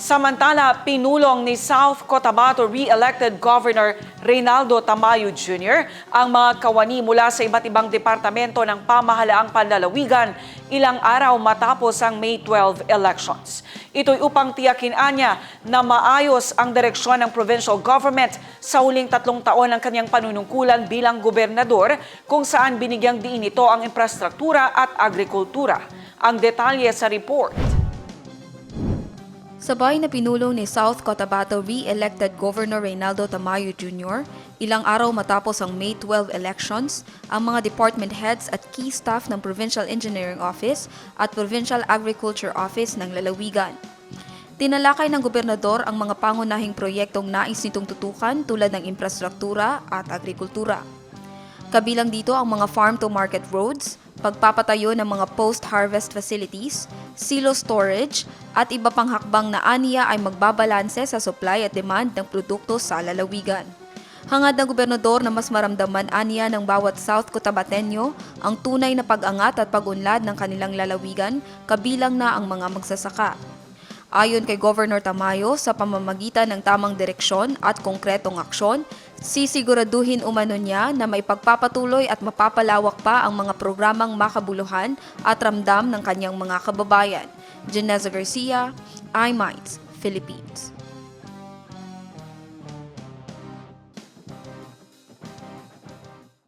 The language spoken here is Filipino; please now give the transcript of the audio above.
Samantala, pinulong ni South Cotabato re-elected Governor Reynaldo Tamayo Jr. ang mga kawani mula sa iba't ibang departamento ng pamahalaang panlalawigan ilang araw matapos ang May 12 elections. Ito'y upang tiyakin anya na maayos ang direksyon ng provincial government sa huling tatlong taon ng kanyang panunungkulan bilang gobernador kung saan binigyang diin ito ang infrastruktura at agrikultura. Ang detalye sa report. Sabay na pinulong ni South Cotabato re-elected Governor Reynaldo Tamayo Jr. ilang araw matapos ang May 12 elections, ang mga department heads at key staff ng Provincial Engineering Office at Provincial Agriculture Office ng lalawigan. Tinalakay ng gobernador ang mga pangunahing proyektong nais nitong tutukan tulad ng infrastruktura at agrikultura. Kabilang dito ang mga farm-to-market roads, pagpapatayo ng mga post-harvest facilities, silo storage, at iba pang hakbang na aniya ay magbabalanse sa supply at demand ng produkto sa lalawigan. Hangad ng gobernador na mas maramdaman aniya ng bawat South Cotabateño ang tunay na pag-angat at pag-unlad ng kanilang lalawigan, kabilang na ang mga magsasaka. Ayon kay Governor Tamayo, sa pamamagitan ng tamang direksyon at konkretong aksyon, sisiguraduhin umano niya na may pagpapatuloy at mapapalawak pa ang mga programang makabuluhan at ramdam ng kanyang mga kababayan. Janeza Garcia, iMinds, Philippines.